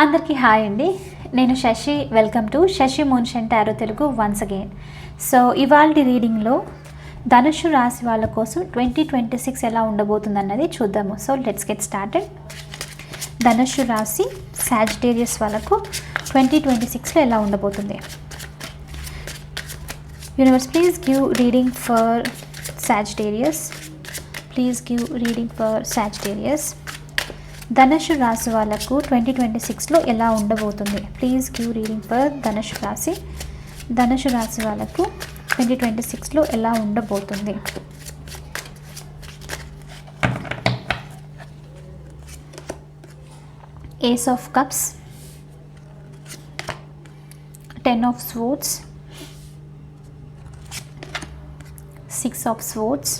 అందరికీ హాయ్ అండి. నేను Shashi. Welcome to Shashi మోన్షన్ tarot Telugu once again so ఇవాళ రీడింగ్లో ధనుషు రాశి వాళ్ళ కోసం ట్వంటీ ట్వంటీ సిక్స్ ఎలా ఉండబోతుంది అన్నది చూద్దాము. So let's get started Dhanush రాశి సాజిటేరియస్ వాళ్ళకు ట్వంటీ ట్వంటీ సిక్స్లో ఎలా ఉండబోతుంది? Universe please give reading for Sagittarius please give reading for Sagittarius Dhanush రాశి వాళ్ళకు ట్వంటీ ట్వంటీ సిక్స్లో ఎలా ఉండబోతుంది? Please give reading for Dhanush రాశి. ధనుషు రాశి వాళ్ళకు ట్వంటీ ట్వంటీ సిక్స్లో ఎలా ఉండబోతుంది? Ace of cups ten of swords six of swords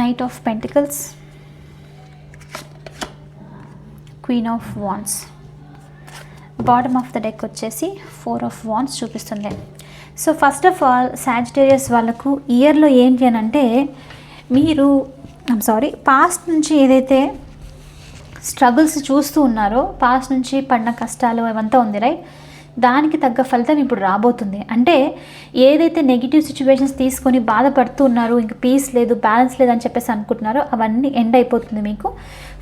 knight of pentacles queen of wands bottom of the deck వచ్చేసి ఫోర్ ఆఫ్ వాన్స్ చూపిస్తుంది. So first of all Sagittarius వాళ్ళకు ఇయర్లో ఏంటి అని అంటే మీరు ఐమ్ సారీ పాస్ట్ నుంచి ఏదైతే స్ట్రగుల్స్ చూస్తూ ఉన్నారో పాస్ట్ నుంచి పడిన కష్టాలు అవంతా ఉంది రైట్ దానికి తగ్గ ఫలితం ఇప్పుడు రాబోతుంది. అంటే ఏదైతే నెగిటివ్ సిచ్యువేషన్స్ తీసుకొని బాధపడుతూ ఉన్నారు ఇంక పీస్ లేదు బ్యాలెన్స్ లేదు అని చెప్పేసి అనుకుంటున్నారో అవన్నీ ఎండ్ అయిపోతుంది మీకు.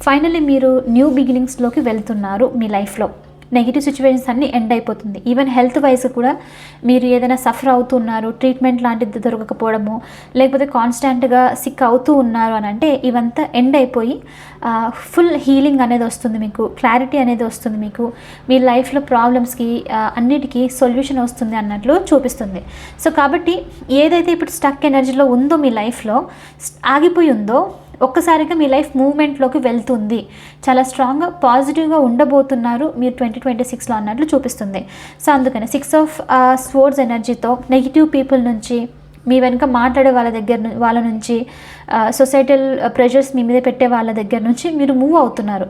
ఫైనల్లీ మీరు న్యూ బిగినింగ్స్లోకి వెళ్తున్నారు మీ లైఫ్లో నెగిటివ్ సిచ్యువేషన్స్ అన్నీ ఎండ్ అయిపోతుంది. ఈవెన్ హెల్త్ వైజ్ కూడా మీరు ఏదైనా సఫర్ అవుతున్నారు ట్రీట్మెంట్ లాంటిది దొరకకపోవడము లేకపోతే కాన్స్టాంట్గా సిక్ అవుతూ ఉన్నారు అని అంటే ఇవంతా ఎండ్ అయిపోయి ఫుల్ హీలింగ్ అనేది వస్తుంది మీకు క్లారిటీ అనేది వస్తుంది మీకు. మీ లైఫ్లో ప్రాబ్లమ్స్కి అన్నిటికీ సొల్యూషన్ వస్తుంది అన్నట్లు చూపిస్తుంది. సో కాబట్టి ఏదైతే ఇప్పుడు స్టక్ ఎనర్జీలో ఉందో మీ లైఫ్లో ఆగిపోయి ఉందో ఒక్కసారిగా మీ లైఫ్ మూవ్మెంట్లోకి వెళ్తుంది. చాలా స్ట్రాంగ్గా పాజిటివ్గా ఉండబోతున్నారు మీరు ట్వంటీ ట్వంటీ సిక్స్లో అన్నట్లు చూపిస్తుంది. సో అందుకని సిక్స్ ఆఫ్ స్పోర్ట్స్ ఎనర్జీతో నెగిటివ్ పీపుల్ నుంచి మీ వెనుక మాట్లాడే వాళ్ళ దగ్గర వాళ్ళ నుంచి సొసైటల్ ప్రెషర్స్ మీ మీద పెట్టే వాళ్ళ దగ్గర నుంచి మీరు మూవ్ అవుతున్నారు.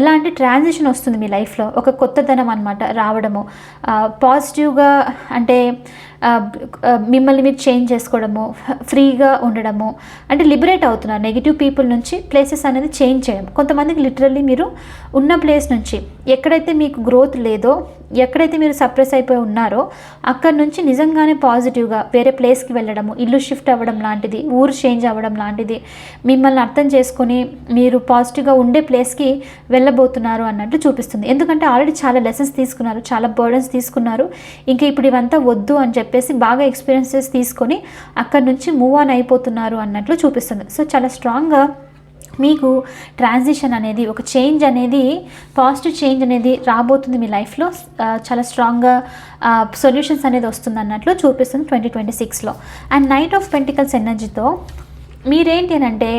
ఎలాంటి ట్రాన్సిషన్ వస్తుంది మీ లైఫ్లో? ఒక కొత్తదనం అనమాట రావడము. పాజిటివ్గా అంటే మిమ్మల్ని మీరు చేంజ్ చేసుకోవడము ఫ్రీగా ఉండడము అంటే లిబరేట్ అవుతున్నారు. నెగిటివ్ పీపుల్ నుంచి ప్లేసెస్ అనేది చేంజ్ చేయడం. కొంతమందికి లిటరల్లీ మీరు ఉన్న ప్లేస్ నుంచి ఎక్కడైతే మీకు గ్రోత్ లేదో ఎక్కడైతే మీరు సప్రెస్ అయిపోయి ఉన్నారో అక్కడ నుంచి నిజంగానే పాజిటివ్గా వేరే ప్లేస్కి వెళ్ళడము ఇల్లు షిఫ్ట్ అవ్వడం లాంటిది ఊరు చేంజ్ అవ్వడం లాంటిది మిమ్మల్ని అర్థం చేసుకొని మీరు పాజిటివ్గా ఉండే ప్లేస్కి వెళ్ళబోతున్నారు అన్నట్టు చూపిస్తుంది. ఎందుకంటే ఆల్రెడీ చాలా లెసన్స్ తీసుకున్నారు చాలా బర్డన్స్ తీసుకున్నారు. ఇంకా ఇప్పుడు ఇవంతా వద్దు అని చెప్పి చెప్పేసి బాగా ఎక్స్పీరియన్సెస్ తీసుకొని అక్కడ నుంచి మూవ్ ఆన్ అయిపోతున్నారు అన్నట్లు చూపిస్తుంది. సో చాలా స్ట్రాంగ్గా మీకు ట్రాన్సిషన్ అనేది ఒక చేంజ్ అనేది పాజిటివ్ చేంజ్ అనేది రాబోతుంది మీ లైఫ్లో చాలా స్ట్రాంగ్గా సొల్యూషన్స్ అనేది వస్తుంది అన్నట్లు చూపిస్తుంది ట్వంటీ ట్వంటీ సిక్స్లో అండ్ నైట్ ఆఫ్ పెంటికల్స్ ఎనర్జీతో మీరేంటి అని అంటే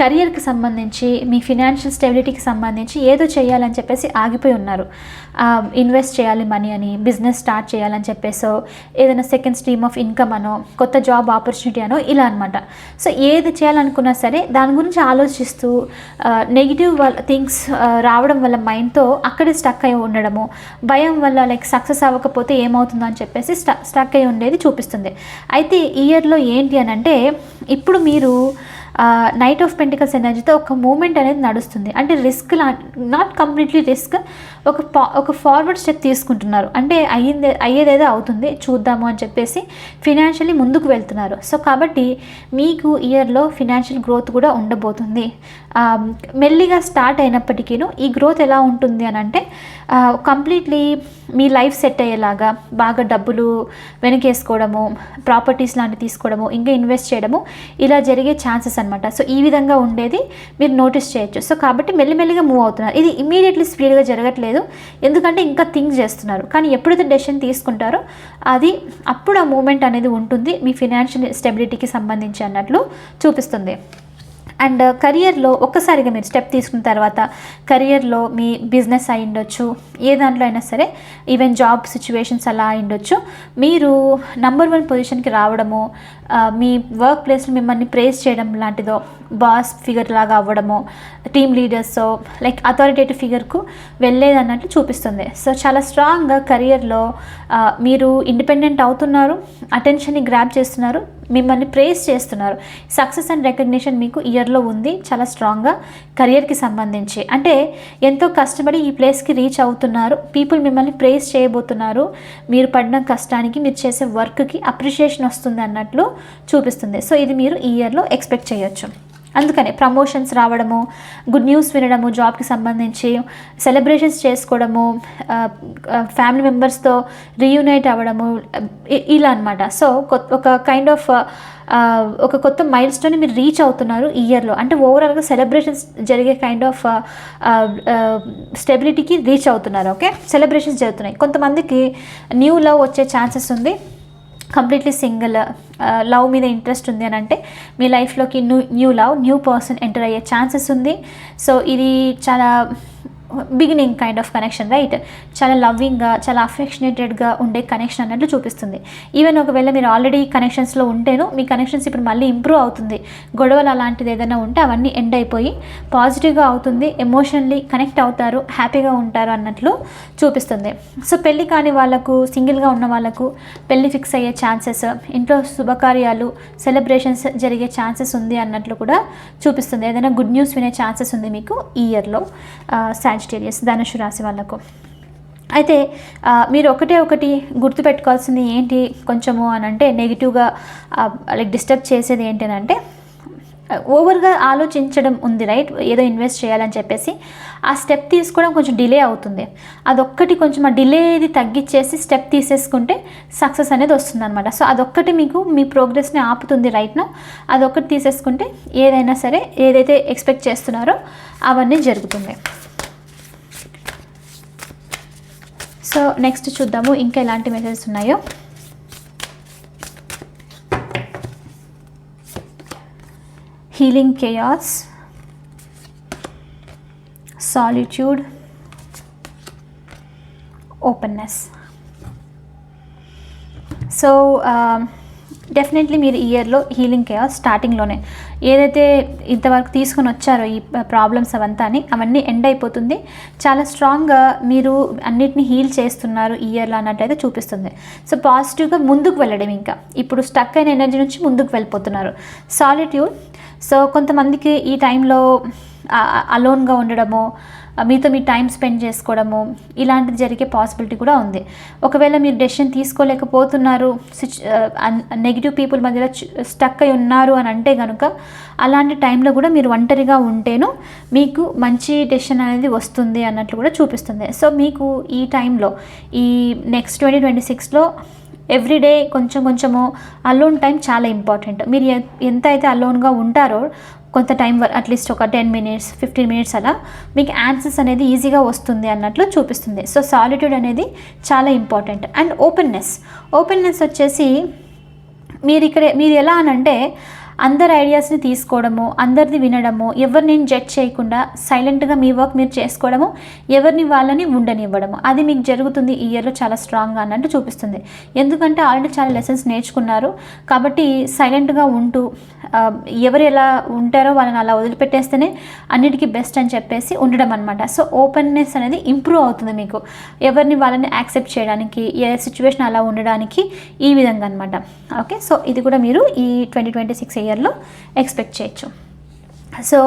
కెరియర్కి సంబంధించి మీ ఫినాన్షియల్ స్టెబిలిటీకి సంబంధించి ఏదో చేయాలని చెప్పేసి ఆగిపోయి ఉన్నారు. ఇన్వెస్ట్ చేయాలి మనీ అని బిజినెస్ స్టార్ట్ చేయాలని చెప్పేసో ఏదైనా సెకండ్ స్ట్రీమ్ ఆఫ్ ఇన్కమ్ అనో కొత్త జాబ్ ఆపర్చునిటీ అనో ఇలా అనమాట సో ఏది చేయాలనుకున్నా సరే దాని గురించి ఆలోచిస్తూ నెగిటివ్ థింగ్స్ రావడం వల్ల మైండ్తో అక్కడే స్టక్ అయి ఉండడము భయం వల్ల లైక్ సక్సెస్ అవ్వకపోతే ఏమవుతుందో అని చెప్పేసి స్ట స్టక్ అయి ఉండేది చూపిస్తుంది. అయితే ఇయర్లో ఏంటి అని అంటే ఇప్పుడు మీరు నైట్ ఆఫ్ పెంటికల్స్ ఎనర్జీతో ఒక మూమెంట్ అనేది నడుస్తుంది. అంటే రిస్క్ లా నాట్ కంప్లీట్లీ రిస్క్ ఒక ఒక ఫార్వర్డ్ స్టెప్ తీసుకుంటున్నారు. అంటే అయ్యిందే అయ్యేదేదో అవుతుంది చూద్దాము అని చెప్పేసి ఫినాన్షియల్లీ ముందుకు వెళ్తున్నారు. సో కాబట్టి మీకు ఇయర్లో ఫినాన్షియల్ గ్రోత్ కూడా ఉండబోతుంది. మెల్లిగా స్టార్ట్ అయినప్పటికీను ఈ గ్రోత్ ఎలా ఉంటుంది అని అంటే కంప్లీట్లీ మీ లైఫ్ సెట్ అయ్యేలాగా బాగా డబ్బులు వెనకేసుకోవడము ప్రాపర్టీస్ లాంటివి తీసుకోవడము ఇంకా ఇన్వెస్ట్ చేయడము ఇలా జరిగే ఛాన్సెస్ అనమాట సో ఈ విధంగా ఉండేది మీరు నోటీస్ చేయొచ్చు. సో కాబట్టి మెల్లిమెల్లిగా మూవ్ అవుతున్నారు. ఇది ఇమీడియట్లీ స్పీడ్గా జరగట్లేదు లేదు. ఎందుకంటే ఇంకా థింక్ చేస్తున్నారు. కానీ ఎప్పుడైతే డెసిషన్ తీసుకుంటారో అది అప్పుడు ఆ మూమెంట్ అనేది ఉంటుంది. మీ ఫినాన్షియల్ స్టెబిలిటీకి సంబంధించి అన్నట్లు చూపిస్తుంది. అండ్ కెరియర్లో ఒక్కసారిగా మీరు స్టెప్ తీసుకున్న తర్వాత కెరియర్లో మీ బిజినెస్ అయి ఉండొచ్చు ఏ దాంట్లో అయినా సరే ఈవెన్ జాబ్ సిచ్యువేషన్స్ అలా అయి ఉండొచ్చు. మీరు నంబర్ వన్ పొజిషన్కి రావడము మీ వర్క్ ప్లేస్లో మిమ్మల్ని ప్రేస్ చేయడం లాంటిదో బాస్ ఫిగర్ లాగా అవ్వడము టీమ్ లీడర్స్ లైక్ అథారిటేటివ్ ఫిగర్కు వెళ్ళేది అన్నట్లు చూపిస్తుంది. సో చాలా స్ట్రాంగ్గా కెరియర్లో మీరు ఇండిపెండెంట్ అవుతున్నారు అటెన్షన్ని గ్రాప్ చేస్తున్నారు మిమ్మల్ని ప్రేస్ చేస్తున్నారు. సక్సెస్ అండ్ రికగ్నిషన్ మీకు ఇయర్ ఇయర్లో ఉంది చాలా స్ట్రాంగ్గా కెరియర్కి సంబంధించి. అంటే ఎంతో కష్టపడి ఈ ప్లేస్కి రీచ్ అవుతున్నారు. పీపుల్ మిమ్మల్ని ప్రేస్ చేయబోతున్నారు. మీరు పడిన కష్టానికి మీరు చేసే వర్క్కి అప్రిషియేషన్ వస్తుంది అన్నట్లు చూపిస్తుంది. సో ఇది మీరు ఈ ఇయర్లో ఎక్స్పెక్ట్ చేయొచ్చు. అందుకనే ప్రమోషన్స్ రావడము గుడ్ న్యూస్ వినడము జాబ్కి సంబంధించి సెలబ్రేషన్స్ చేసుకోవడము ఫ్యామిలీ మెంబర్స్తో రీయునైట్ అవ్వడము ఇలా అనమాట సో ఒక కైండ్ ఆఫ్ ఒక కొత్త మైల్ స్టోన్ మీరు రీచ్ అవుతున్నారు ఇయర్లో అంటే ఓవరాల్గా సెలబ్రేషన్స్ జరిగే కైండ్ ఆఫ్ స్టెబిలిటీకి రీచ్ అవుతున్నారు ఓకే సెలబ్రేషన్స్ జరుగుతున్నాయి. కొంతమందికి న్యూ లవ్ వచ్చే ఛాన్సెస్ ఉంది. కంప్లీట్లీ సింగిల్ లవ్ మీద ఇంట్రెస్ట్ ఉంది అని అంటే మీ లైఫ్లోకి new new love new person enter అయ్యే ఛాన్సెస్ ఉంది. సో ఇది చాలా beginning kind of connection right చాలా లవ్వింగ్గా చాలా అఫెక్షనేటెడ్గా ఉండే కనెక్షన్ అన్నట్లు చూపిస్తుంది. ఈవెన్ ఒకవేళ మీరు ఆల్రెడీ కనెక్షన్స్లో ఉంటేను మీ కనెక్షన్స్ ఇప్పుడు మళ్ళీ ఇంప్రూవ్ అవుతుంది. గొడవలు అలాంటిది ఏదైనా ఉంటే అవన్నీ ఎండ్ అయిపోయి పాజిటివ్గా అవుతుంది ఎమోషనల్లీ కనెక్ట్ అవుతారు హ్యాపీగా ఉంటారు అన్నట్లు చూపిస్తుంది. సో పెళ్ళి కాని వాళ్ళకు సింగిల్గా ఉన్న వాళ్ళకు పెళ్ళి ఫిక్స్ అయ్యే ఛాన్సెస్ ఇంట్లో శుభకార్యాలు సెలబ్రేషన్స్ జరిగే ఛాన్సెస్ ఉంది అన్నట్లు కూడా చూపిస్తుంది. ఏదైనా గుడ్ న్యూస్ వినే ఛాన్సెస్ ఉంది మీకు ఈ ఇయర్లో సాజిటేరియస్ ధనుసు రాశి వాళ్ళకు. అయితే మీరు ఒకటే ఒకటి గుర్తుపెట్టుకోవాల్సింది ఏంటి కొంచెము అని అంటే నెగిటివ్గా లైక్ డిస్టర్బ్ చేసేది ఏంటి అని అంటే ఓవర్గా ఆలోచించడం ఉంది రైట్ ఏదో ఇన్వెస్ట్ చేయాలని చెప్పేసి ఆ స్టెప్ తీసుకోవడం కొంచెం డిలే అవుతుంది. అదొక్కటి కొంచెం ఆ డిలేది తగ్గించేసి స్టెప్ తీసేసుకుంటే సక్సెస్ అనేది వస్తుంది అనమాట సో అదొక్కటి మీకు మీ ప్రోగ్రెస్ని ఆపుతుంది రైట్ను అదొక్కటి తీసేసుకుంటే ఏదైనా సరే ఏదైతే ఎక్స్పెక్ట్ చేస్తున్నారో అవన్నీ జరుగుతుంది. సో నెక్స్ట్ చూద్దాము ఇంకా ఎలాంటి మెసేజెస్ ఉన్నాయో. Healing chaos solitude openness so definitely మీరు ఇయర్లో హీలింగ్ కేయాస్ స్టార్టింగ్లోనే ఏదైతే ఇంతవరకు తీసుకొని వచ్చారో ఈ ప్రాబ్లమ్స్ అవంతా అని అవన్నీ ఎండ్ అయిపోతుంది. చాలా స్ట్రాంగ్గా మీరు అన్నిటిని హీల్ చేస్తున్నారు ఇయర్లో అన్నట్టయితే చూపిస్తుంది. సో పాజిటివ్గా ముందుకు వెళ్ళడం ఇంకా. ఇప్పుడు స్టక్ అయిన ఎనర్జీ నుంచి ముందుకు వెళ్ళిపోతున్నారు. సాలిట్యూడ్ సో కొంతమందికి ఈ టైంలో అలోన్గా ఉండడము మీతో మీ టైం స్పెండ్ చేసుకోవడము ఇలాంటిది జరిగే పాసిబిలిటీ కూడా ఉంది. ఒకవేళ మీరు డెసిషన్ తీసుకోలేకపోతున్నారు నెగిటివ్ పీపుల్ మధ్యలో స్టక్ అయి ఉన్నారు అని అంటే కనుక అలాంటి టైంలో కూడా మీరు ఒంటరిగా ఉంటేను మీకు మంచి డెసిషన్ అనేది వస్తుంది అన్నట్లు కూడా చూపిస్తుంది. సో మీకు ఈ టైంలో ఈ నెక్స్ట్ ట్వంటీ ట్వంటీ సిక్స్లో ఎవ్రీడే కొంచెం కొంచెము అలోన్ టైం చాలా ఇంపార్టెంట్. మీరు ఎంత అయితే అలోన్గా ఉంటారో కొంత టైం అట్లీస్ట్ ఒక టెన్ మినిట్స్ ఫిఫ్టీన్ మినిట్స్ అలా మీకు ఆన్సర్స్ అనేది ఈజీగా వస్తుంది అన్నట్లు చూపిస్తుంది. సో సాలిట్యూడ్ అనేది చాలా ఇంపార్టెంట్ అండ్ ఓపెన్నెస్ ఓపెన్నెస్ వచ్చేసి మీరు ఇక్కడ మీరు ఎలా అనంటే అందరి ఐడియాస్ని తీసుకోవడము అందరిది వినడము ఎవరిని జడ్జ్ చేయకుండా సైలెంట్గా మీ వర్క్ మీరు చేసుకోవడము ఎవరిని వాళ్ళని ఉండనివ్వడము. అది మీకు జరుగుతుంది ఈ ఇయర్లో చాలా స్ట్రాంగ్గా అన్నట్టు చూపిస్తుంది. ఎందుకంటే ఆల్రెడీ చాలా లెసన్స్ నేర్చుకున్నారు. కాబట్టి సైలెంట్గా ఉంటూ ఎవరు ఎలా ఉంటారో వాళ్ళని అలా వదిలిపెట్టేస్తేనే అన్నిటికీ బెస్ట్ అని చెప్పేసి ఉండడం అనమాట సో ఓపెన్నెస్ అనేది ఇంప్రూవ్ అవుతుంది మీకు. ఎవరిని వాళ్ళని యాక్సెప్ట్ చేయడానికి ఏ సిచ్యువేషన్ అలా ఉండడానికి ఈ విధంగా అనమాట ఓకే సో ఇది కూడా మీరు ఈ ట్వంటీ ట్వంటీ సిక్స్ ఇయర్లో ఎక్స్పెక్ట్ చేయొచ్చు. సో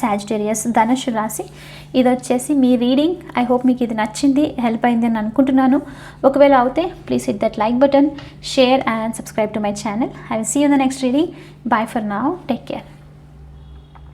సాజిటేరియస్ ధనుషు రాశి ఇది వచ్చేసి మీ రీడింగ్. ఐ హోప్ మీకు ఇది నచ్చింది హెల్ప్ అయింది అని అనుకుంటున్నాను. ఒకవేళ అవుతే please hit that like button share and subscribe to my channel I will see you the next reading bye for now take care